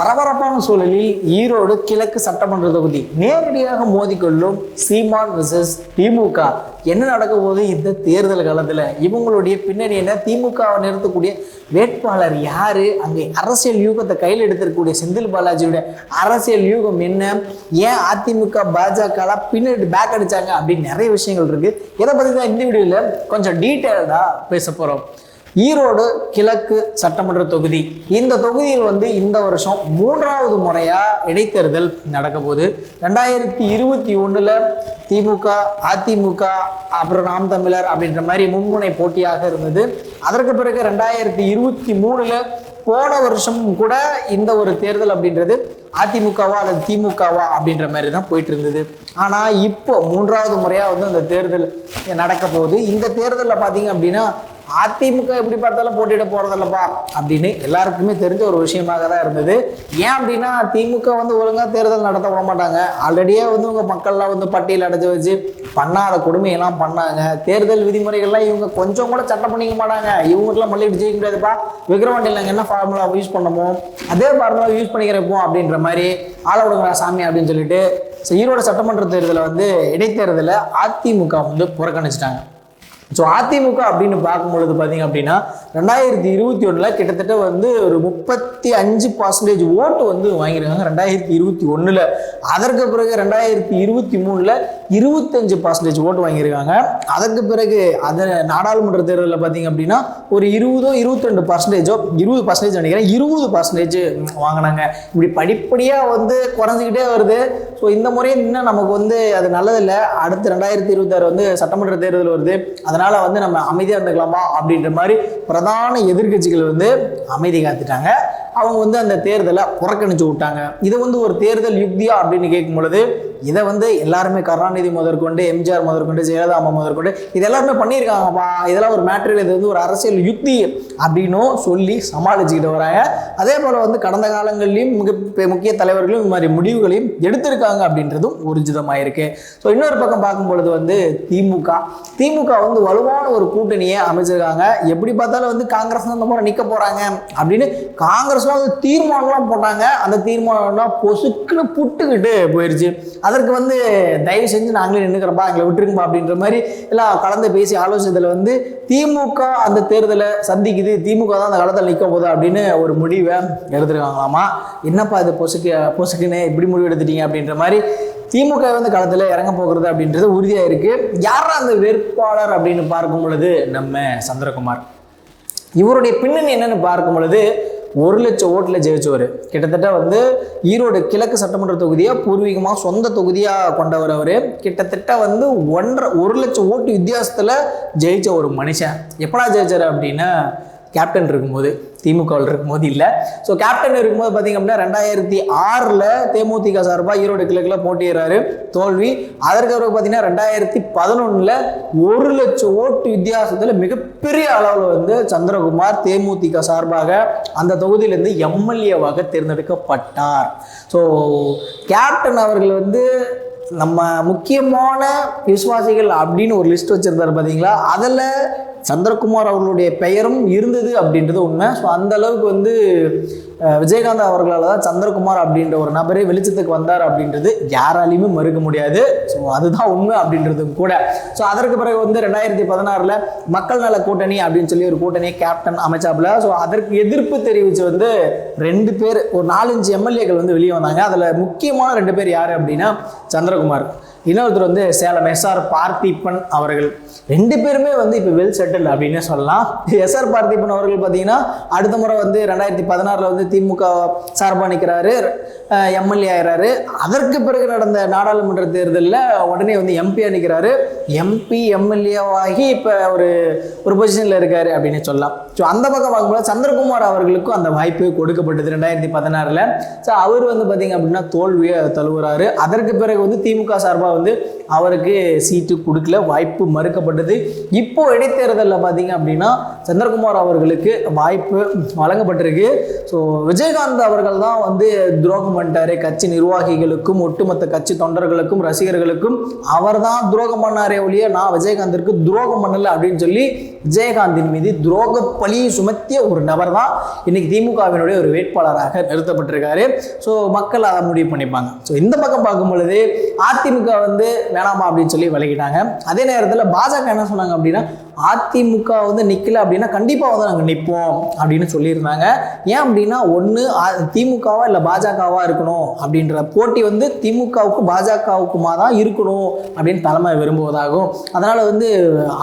பரபரப்பான சூழலில் ஈரோடு கிழக்கு சட்டமன்ற தொகுதி நேரடியாக மோதிக்கொள்ளும் சீமான் விசஸ் திமுக. என்ன நடக்க போகுது இந்த தேர்தல் காலத்தில்? இவங்களுடைய பின்னணி என்ன? திமுகவை நிறுத்தக்கூடிய வேட்பாளர் யாரு? அங்கே அரசியல் யூகத்தை கையில் எடுத்திருக்கக்கூடிய செந்தில் பாலாஜியுடைய அரசியல் யூகம் என்ன? ஏன் அதிமுக பாஜகலாம் பின்னாடி பேக் அடிச்சாங்க அப்படின்னு நிறைய விஷயங்கள் இருக்கு. இதை பத்தி தான் இந்த வீடியோல கொஞ்சம் டீட்டெயில்டா பேச போறோம். ஈரோடு கிழக்கு சட்டமன்ற தொகுதி. இந்த தொகுதியில் வந்து இந்த வருஷம் மூன்றாவது முறையா இடைத்தேர்தல் நடக்க போகுது. ரெண்டாயிரத்தி இருபத்தி ஒண்ணுல திமுக அதிமுக அப்புறம் நாம் தமிழர் அப்படின்ற மாதிரி மும்முனை போட்டியாக இருந்தது. அதற்கு பிறகு ரெண்டாயிரத்தி இருபத்தி மூணுல போன வருஷம் கூட இந்த ஒரு தேர்தல் அப்படின்றது அதிமுகவா அல்லது திமுகவா அப்படின்ற மாதிரி தான் போயிட்டு இருந்தது ஆனால் இப்போ மூன்றாவது முறையாக வந்து அந்த தேர்தல் நடக்க போகுது. இந்த தேர்தலில் பார்த்தீங்க அப்படின்னா அதிமுக எப்படி பார்த்தாலும் போட்டியிட போறதில்லப்பா அப்படின்னு எல்லாருக்குமே தெரிஞ்ச ஒரு விஷயமாக தான் இருந்தது. ஏன் அப்படின்னா திமுக வந்து ஒழுங்கா தேர்தல் நடத்த விட மாட்டாங்க. ஆல்ரெடியே வந்து உங்க மக்கள்லாம் வந்து பட்டியல் அடைஞ்சு வச்சு பண்ணாத கொடுமையெல்லாம் பண்ணாங்க. தேர்தல் விதிமுறைகள்லாம் இவங்க கொஞ்சம் கூட சட்டம் பண்ணிக்க மாட்டாங்க. இவங்களுக்குலாம் மல்லிட்டு ஜெயிக்க முடியாதுப்பா. விக்ரவாண்டியில் நாங்கள் என்ன ஃபார்முலா யூஸ் பண்ணமோ? அதே ஃபார்முலா யூஸ் பண்ணிக்கிறப்போ அப்படின்ற மாதிரி ஆள விடுங்க சாமி அப்படின்னு சொல்லிட்டு ஈரோடு சட்டமன்ற தேர்தலில் வந்து இடைத்தேர்தலை அதிமுக வந்து புறக்கணிச்சிட்டாங்க. ஸோ அதிமுக அப்படின்னு பார்க்கும்பொழுது பார்த்தீங்க அப்படின்னா ரெண்டாயிரத்தி இருபத்தி ஒன்றில் கிட்டத்தட்ட வந்து ஒரு முப்பத்தி அஞ்சு பர்சன்டேஜ் ஓட்டு வந்து வாங்கியிருக்காங்க. ரெண்டாயிரத்தி இருபத்தி ஒன்றில் அதற்கு பிறகு ரெண்டாயிரத்தி இருபத்தி மூணில் இருபத்தஞ்சு பர்சன்டேஜ் ஓட்டு வாங்கியிருக்காங்க. அதற்கு பிறகு அதை நாடாளுமன்ற தேர்தலில் பார்த்தீங்க அப்படின்னா ஒரு இருபதோ இருபத்தெண்டு பர்சன்டேஜோ இருபது பர்சன்டேஜ் நினைக்கிறேன் இருபது பர்சன்டேஜ் வாங்கினாங்க. இப்படி படிப்படியாக வந்து குறைஞ்சிக்கிட்டே வருது. ஸோ இந்த முறை இன்னும் நமக்கு வந்து அது நல்லதில்லை. அடுத்து ரெண்டாயிரத்தி இருபத்தாறு வந்து சட்டமன்ற தேர்தல் வருது. அதனால் வந்து நம்ம அமைதியாக இருந்துக்கலாமா அப்படின்ற மாதிரி பிரதான எதிர்க்கட்சிகள் வந்து அமைதி காத்துட்டாங்க. அவங்க வந்து அந்த தேர்தலை புறக்கணிச்சு விட்டாங்க. இது வந்து ஒரு தேர்தல் யுக்தியா அப்படின்னு கேட்கும் பொழுது இதை வந்து எல்லாருமே கருணாநிதி முதற்கொண்டு எம்ஜிஆர் முதற்கொண்டு ஜெயலலிதா அம்மா முதற்கொண்டு இது எல்லாருமே பண்ணியிருக்காங்கப்பா. இதெல்லாம் ஒரு மேட்ரியல் இது வந்து ஒரு அரசியல் யுக்தி அப்படின்னும் சொல்லி சமாளிச்சுக்கிட்டு வராங்க. அதே போல் வந்து கடந்த காலங்கள்லையும் மிக பெ- முக்கிய தலைவர்களும் இந்த மாதிரி முடிவுகளையும் எடுத்திருக்காங்க அப்படின்றதும் ஊர்ஜிதமாக இருக்குது ஸோ இன்னொரு பக்கம் பார்க்கும் பொழுது வந்து திமுக. திமுக வந்து வலுவான ஒரு கூட்டணியை அமைச்சிருக்காங்க. எப்படி பார்த்தாலும் வந்து காங்கிரஸ் தான் இந்த முறை நிற்க போகிறாங்க அப்படின்னு காங்கிரஸ்லாம் வந்து தீர்மானம்லாம் போட்டாங்க. அந்த தீர்மானம்லாம் பொசுக்குன்னு புட்டுக்கிட்டு போயிடுச்சு அதற்கு வந்து தயவு செஞ்சு நாங்களே நின்றுக்கிறப்பா எங்களை விட்டுருங்கப்பா அப்படின்ற மாதிரி எல்லாம் கலந்து பேசி ஆலோசித்ததில் வந்து திமுக அந்த தேர்தலை சந்திக்குது. திமுக தான் அந்த காலத்தில் நிற்க போகுது அப்படின்னு ஒரு முடிவை எடுத்துருக்காங்களாமா? என்னப்பா இது பொசுக்கு பொசுக்குன்னு இப்படி முடிவு எடுத்துட்டீங்க அப்படின்ற மாதிரி திமுக வந்து களத்தில் இறங்க போகிறது அப்படின்றது உறுதியாக இருக்குது யாரா அந்த வேட்பாளர் அப்படின்னு பார்க்கும் பொழுது நம்ம சந்திரகுமார். இவருடைய பின்னணி என்னன்னு பார்க்கும் பொழுது ஒரு லட்சம் ஓட்டில் ஜெயிச்சவர். கிட்டத்தட்ட வந்து ஈரோடு கிழக்கு சட்டமன்ற தொகுதியாக பூர்வீகமாக சொந்த தொகுதியாக கொண்டவர் அவர். கிட்டத்தட்ட வந்து ஒன்றரை ஒரு லட்சம் ஓட்டு வித்தியாசத்தில் ஜெயிச்ச ஒரு மனுஷன். எப்படா ஜெயிச்சார் அப்படின்னா கேப்டன் இருக்கும்போது. திமுகவில் இருக்கும்போது இல்லை. ஸோ கேப்டன் இருக்கும்போது பார்த்தீங்க அப்படின்னா ரெண்டாயிரத்தி ஆறில் தேமுதிக சார்பாக ஈரோடு கிழக்கில் போட்டிடுறாரு தோல்வி. அதற்கு பிறகு பார்த்தீங்கன்னா ரெண்டாயிரத்தி பதினொன்றில் ஒரு லட்சம் ஓட்டு வித்தியாசத்தில் மிகப்பெரிய அளவில் வந்து சந்திரகுமார் தேமுதிக சார்பாக அந்த தொகுதியிலேருந்து எம்எல்ஏவாக தேர்ந்தெடுக்கப்பட்டார். ஸோ கேப்டன் அவர்கள் வந்து நம்ம முக்கியமான விசுவாசிகள் அப்படின்னு ஒரு லிஸ்ட் வச்சிருந்தாரு பார்த்தீங்களா அதில் சந்திரகுமார் அவர்களுடைய பெயரும் இருந்தது அப்படின்றது உண்மை. ஸோ அந்த அளவுக்கு வந்து விஜயகாந்த் அவர்களால் தான் சந்திரகுமார் அப்படின்ற ஒரு நபரே வெளிச்சத்துக்கு வந்தார் அப்படின்றது யாராலையுமே மறுக்க முடியாது. ஸோ அதுதான் உண்மை அப்படின்றதும் கூட. ஸோ அதற்கு பிறகு வந்து ரெண்டாயிரத்தி பதினாறில் மக்கள் நல கூட்டணி அப்படின்னு சொல்லி ஒரு கூட்டணியை கேப்டன் அமைச்சாப்புல. ஸோ அதற்கு எதிர்ப்பு தெரிவித்து வந்து ரெண்டு பேர் ஒரு நாலஞ்சு எம்எல்ஏக்கள் வந்து வெளியே வந்தாங்க. அதில் முக்கியமான ரெண்டு பேர் யார் அப்படின்னா சந்திரகுமார். இன்னொருத்தர் வந்து சேலம் எஸ்ஆர் பார்த்திபன் அவர்கள். ரெண்டு பேருமே வந்து இப்போ வெல் செட்டில் அப்படின்னு சொல்லலாம். எஸ்ஆர் பார்த்திபன் அவர்கள் பார்த்தீங்கன்னா அடுத்த முறை வந்து ரெண்டாயிரத்தி பதினாறில் வந்து திமுக சார்பாக நிற்கிறாரு எம்எல்ஏ ஆகிறாரு அதற்கு பிறகு நடந்த நாடாளுமன்ற தேர்தலில் உடனே வந்து எம்பியாக நிற்கிறாரு எம்பி எம்எல்ஏவாகி இப்போ ஒரு ஒரு பொசிஷனில் இருக்காரு அப்படின்னு சொல்லலாம். ஸோ அந்த பக்கம் பார்க்கும்போது சந்திரகுமார் அவர்களுக்கும் அந்த வாய்ப்பு கொடுக்கப்பட்டது ரெண்டாயிரத்தி பதினாறில். ஸோ அவர் வந்து பார்த்திங்க அப்படின்னா தோல்வியை தழுவுறாரு. அதற்கு பிறகு வந்து திமுக சார்பாக வந்து அவருக்கு சீட்டு கொடுக்கல வாய்ப்பு மறுக்கப்பட்டது. இப்போ இடைத்தேர்தலில் பார்த்தீங்க அப்படின்னா சந்திரகுமார் அவர்களுக்கு வாய்ப்பு வழங்கப்பட்டிருக்கு. ஸோ விஜயகாந்த் அவர்கள் தான் வந்து துரோகம் பண்ணிட்டாரு. கட்சி நிர்வாகிகளுக்கும் ஒட்டுமொத்த கட்சி தொண்டர்களுக்கும் ரசிகர்களுக்கும் அவர் தான் துரோகம் பண்ணாரே ஒழிய நான் விஜயகாந்திற்கு துரோகம் பண்ணல அப்படின்னு சொல்லி விஜயகாந்தின் மீது துரோக பழியை சுமத்திய ஒரு நபர் தான் இன்னைக்கு திமுகவினுடைய ஒரு வேட்பாளராக நிறுத்தப்பட்டிருக்காரு. ஸோ மக்கள் அதை முடிவு பண்ணிப்பாங்க. ஸோ இந்த பக்கம் பார்க்கும் பொழுது அதிமுக வந்து வேணாமா அப்படின்னு சொல்லி விலகிட்டாங்க. அதே நேரத்தில் பாஜக என்ன சொன்னாங்க அப்படின்னா அதிமுக வந்து நிற்கல அப்படின்னா கண்டிப்பாக வந்து நாங்கள் நிற்போம் அப்படின்னு சொல்லியிருந்தாங்க. ஏன் அப்படின்னா ஒன்று திமுகவா இல்லை பாஜகவா இருக்கணும் அப்படின்ற போட்டி வந்து திமுகவுக்கு பாஜகவுக்குமா தான் இருக்கணும் அப்படின்னு தலைமை விரும்புவதாகும். அதனால் வந்து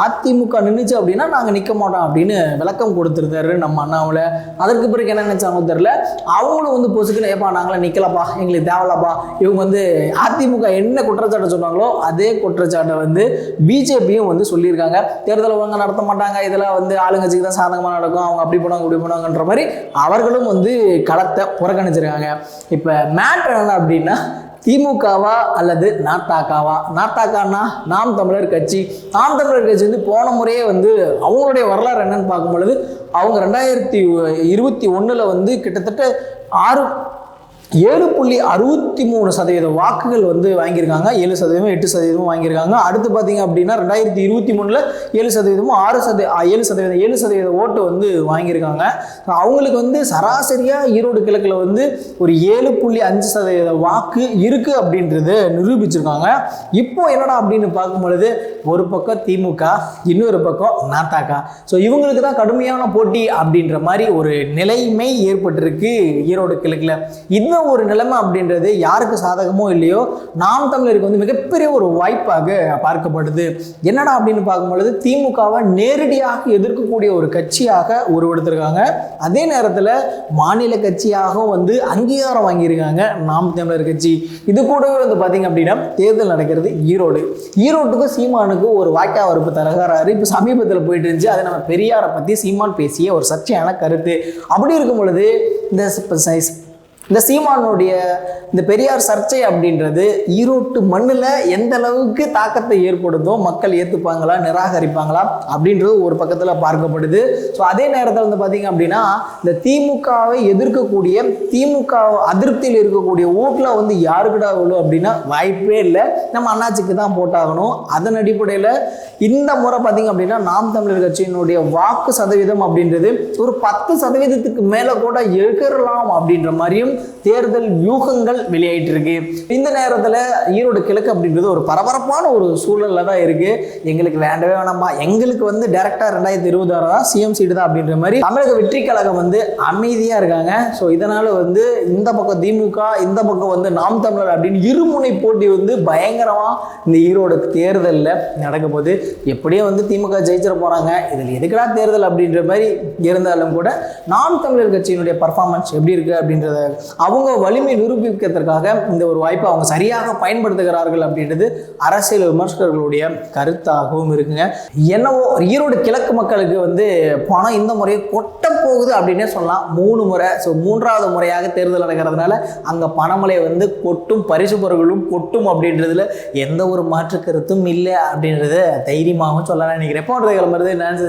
அதிமுக நின்றுச்சு அப்படின்னா நாங்கள் நிற்க மாட்டோம் அப்படின்னு விளக்கம் கொடுத்துருந்தாரு நம்ம அண்ணாவில் அதற்கு பிறகு என்ன நினைச்சாங்க தெரியல. அவங்களும் வந்து பொசுக்குன்னு ஏப்பா நாங்களே நிற்கலப்பா எங்களுக்கு தேவலப்பா இவங்க வந்து அதிமுக என்ன குற்றச்சாட்டை சொன்னாங்களோ அதே குற்றச்சாட்டை வந்து பிஜேபியும் வந்து சொல்லியிருக்காங்க. தேர்தல் ஒழுங்காக நடத்த மாட்டாங்க. இதெல்லாம் வந்து ஆளுங்கட்சிக்கு தான் சாதகமாக நடக்கும். அவங்க அப்படி போனாங்க இப்படி போனாங்கன்ற மாதிரி அவர்களும் வந்து களத்தை புறக்கணிச்சிருக்காங்க. இப்போ மேட்ரு என்ன அப்படின்னா திமுகவா அல்லது நாத்தாக்காவா? நாத்தாக்கானா நாம் தமிழர் கட்சி. நாம் தமிழர் கட்சி வந்து போன முறையே வந்து அவங்களுடைய வரலாறு என்னன்னு பார்க்கும் பொழுது அவங்க ரெண்டாயிரத்தி இருபத்தி ஒன்றில் வந்து கிட்டத்தட்ட ஆறு ஏழு புள்ளி அறுபத்தி மூணு சதவீத வாக்குகள் வந்து வாங்கியிருக்காங்க. ஏழு சதவீதம் எட்டு சதவீதம் வாங்கியிருக்காங்க. அடுத்து பார்த்தீங்க அப்படின்னா ரெண்டாயிரத்தி இருபத்தி மூணில் ஏழு சதவீதமும் ஆறு சதவீ ஏழு சதவீதம் ஏழு சதவீத ஓட்டு வந்து வாங்கியிருக்காங்க. அவங்களுக்கு வந்து சராசரியாக ஈரோடு கிழக்கில் வந்து ஒரு ஏழு புள்ளி அஞ்சு சதவீத வாக்கு இருக்குது அப்படின்றது நிரூபிச்சிருக்காங்க. இப்போ என்னடா அப்படின்னு பார்க்கும் பொழுது ஒரு பக்கம் திமுக இன்னொரு பக்கம் நாத்தாக்கா. ஸோ இவங்களுக்கு தான் கடுமையான போட்டி அப்படின்ற மாதிரி ஒரு நிலைமை ஏற்பட்டிருக்கு ஈரோடு கிழக்கில். இந்த ஒரு நிலைமை அப்படின்றது யாருக்கு சாதகமோ இல்லையோ நாம் தமிழருக்கு வந்து மிகப்பெரிய ஒரு வாய்ப்பாக பார்க்கப்படுது. என்னடா அப்படின்னு பார்க்கும்பொழுது திமுகவை நேரடியாக எதிர்க்கக்கூடிய ஒரு கட்சியாக உருவெடுத்திருக்காங்க. அதே நேரத்தில் மாநில கட்சியாகவும் வந்து அங்கீகாரம் வாங்கியிருக்காங்க நாம் தமிழர் கட்சி. இது கூடவே வந்து பார்த்தீங்க அப்படின்னா தேர்தல் நடக்கிறது ஈரோடு. ஈரோட்டுக்கும் சீமானுக்கும் ஒரு வாய்க்கா வரப்பு தரகாராரு. இப்போ சமீபத்தில் போயிட்டு இருந்துச்சு. அதை நம்ம பெரியாரை பற்றி சீமான் பேசிய ஒரு சர்ச்சையான கருத்து. அப்படி இருக்கும் பொழுது இந்த இந்த சீமானுடைய இந்த பெரியார் சர்ச்சை அப்படின்றது ஈரோட்டு மண்ணில் எந்த அளவுக்கு தாக்கத்தை ஏற்படுத்தும் மக்கள் ஏற்றுப்பாங்களா நிராகரிப்பாங்களா அப்படின்றது ஒரு பக்கத்தில் பார்க்கப்படுது. ஸோ அதே நேரத்தில் வந்து பார்த்தீங்க அப்படின்னா இந்த திமுகவை எதிர்க்கக்கூடிய திமுக அதிருப்தியில் இருக்கக்கூடிய ஓட்டில் வந்து யாருக்கிட்ட விழும் அப்படின்னா வாய்ப்பே இல்லை. நம்ம அண்ணாச்சிக்கு தான் போட்டாகணும். அதன் அடிப்படையில் இந்த முறை பார்த்தீங்க அப்படின்னா நாம் தமிழர் கட்சியினுடைய வாக்கு சதவீதம் அப்படின்றது ஒரு பத்து சதவீதத்துக்கு மேலே கூட எழுக்கிறலாம் அப்படின்ற மாதிரியும் தேர்தல் வியூகங்கள் வெளியாயிட்டிருக்கு. இந்த நேரத்தில் ஈரோடு கிழக்கு அப்படின்றது ஒரு பரபரப்பான ஒரு சூழலில் தான் இருக்குது எங்களுக்கு வேண்டவே வேணாமா எங்களுக்கு வந்து டேரெக்டாக ரெண்டாயிரத்தி இருபது ஆறு தான் சிஎம் சீடு தான் அப்படின்ற மாதிரி தமிழக வெற்றி கழகம் வந்து அமைதியாக இருக்காங்க. ஸோ இதனால் வந்து இந்த பக்கம் திமுக இந்த பக்கம் வந்து நாம் தமிழர் அப்படின்னு இருமுனை போட்டி வந்து பயங்கரமாக இந்த ஈரோடு தேர்தலில் நடக்க எப்படியும் வந்து திமுக ஜெயிச்சிட போகிறாங்க இதில் எதுக்குடா தேர்தல் அப்படின்ற மாதிரி இருந்தாலும் கூட நாம் தமிழர் கட்சியினுடைய பர்ஃபார்மன்ஸ் எப்படி இருக்குது அப்படின்றத அவங்க வலிமை நிரூபிக்கிறதுக்காக இந்த ஒரு வாய்ப்பை அவங்க சரியாக பயன்படுத்துகிறார்கள் அப்படின்றது அரசியல் விமர்சகர்களுடைய கருத்தாகவும் இருக்குங்க. என்னவோ ஈரோடு கிழக்கு மக்களுக்கு வந்து பணம் இந்த முறையை கொட்ட போகுது அப்படின்னே சொல்லலாம். மூணு முறை ஸோ மூன்றாவது முறையாக தேர்தல் நடக்கிறதுனால அங்கே பணமலை வந்து கொட்டும் பரிசு பொருட்களும் கொட்டும் அப்படின்றதுல எந்த ஒரு மாற்று கருத்தும் இல்லை அப்படின்றத தைரியமாகவும் சொல்லலாம் நினைக்கிறேன். போன்றது கிளம்புறது நான்